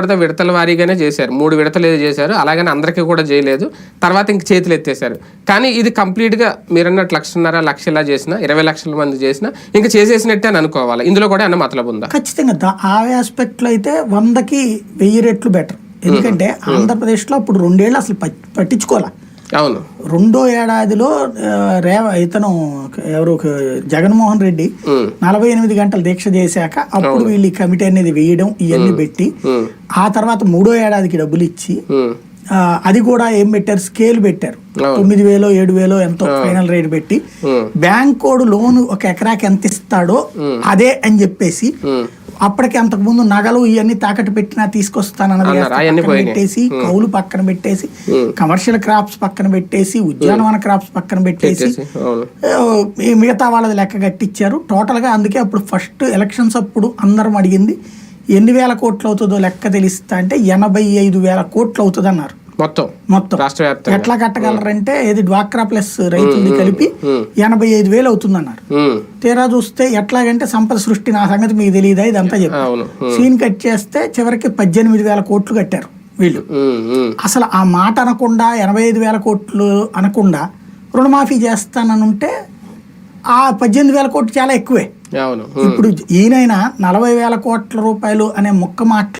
విడత విడతల వారీగానే చేశారు. మూడు విడతలు ఏదో చేశారు. అలాగని అందరికీ కూడా చేయలేదు. తర్వాత ఇంక చేతులు ఎత్తేసారు కానీ ఇది కంప్లీట్గా మీరన్నట్టు లక్షన్నర లక్ష ఇలా చేసిన ఇరవై లక్షల మంది చేసిన ఇంకా చేసేసినట్టే అని అనుకోవాలి. ఇందులో కూడా అన్న మతలబు ఉందా? ఖచ్చితంగా ఆ ఆస్పెక్ట్లో అయితే వందకి వెయ్యి రెట్లు బెటర్. ఎందుకంటే ఆంధ్రప్రదేశ్లో అప్పుడు రెండేళ్ళు అసలు పట్- పట్టించుకోవాలా. అవును. రెండో ఏడాదిలో రేవ ఇతను ఎవరు జగన్మోహన్ రెడ్డి నలభై ఎనిమిది గంటలు దీక్ష చేశాక అప్పుడు వీళ్ళు ఈ కమిటీ అనేది వేయడం ఇవన్నీ పెట్టి ఆ తర్వాత మూడో ఏడాదికి డబ్బులు ఇచ్చి అది కూడా ఏం పెట్టారు? స్కేల్ పెట్టారు. తొమ్మిది వేలో ఏడు వేలో ఎంతో ఫైనల్ రేట్ పెట్టి బ్యాంక్ కోడ్ లోన్ ఒక ఎకరాకి ఎంత ఇస్తాడో అదే అని చెప్పేసి అప్పటికి అంతకు ముందు నగలు ఇవన్నీ తాకట్టు పెట్టినా తీసుకొస్తానన్నది. పెట్టేసి కౌలు పక్కన పెట్టేసి. కమర్షియల్ క్రాప్స్ పక్కన పెట్టేసి ఉద్యానవన క్రాప్స్ పక్కన పెట్టేసి మిగతా వాళ్ళది లెక్క కట్టించారు టోటల్గా అందుకే అప్పుడు ఫస్ట్ ఎలక్షన్స్ అప్పుడు అందరం అడిగింది ఎన్ని వేల కోట్లు అవుతుందో లెక్క తెలిస్తా అంటే ఎనభై ఐదు వేల కోట్లు అవుతుంది అన్నారు మొత్తం. మొత్తం. రాష్ట్ర వ్యాప్తంగా. ఎట్లా కట్టగలరంటే ఇది డ్వాక్రా ప్లస్ రైతులది కలిపి ఎనభై ఐదు వేలు అవుతుందన్నారు తీరా చూస్తే ఎట్లాగంటే సంపద సృష్టి నా సంగతి మీకు తెలియదా ఇదంతా చెప్పి. అవును ఉమ్, సీన్ కట్ చేస్తే చివరికి పద్దెనిమిది వేల కోట్లు కట్టారు వీళ్ళు. అసలు ఆ మాట అనకుండా ఎనభై ఐదు వేల కోట్లు అనకుండా రుణమాఫీ చేస్తానని ఉంటే ఆ పద్దెనిమిది వేల కోట్లు చాలా ఎక్కువే. ఇప్పుడు ఈయనైనా నలభై వేల కోట్ల రూపాయలు అనే ముక్క మాట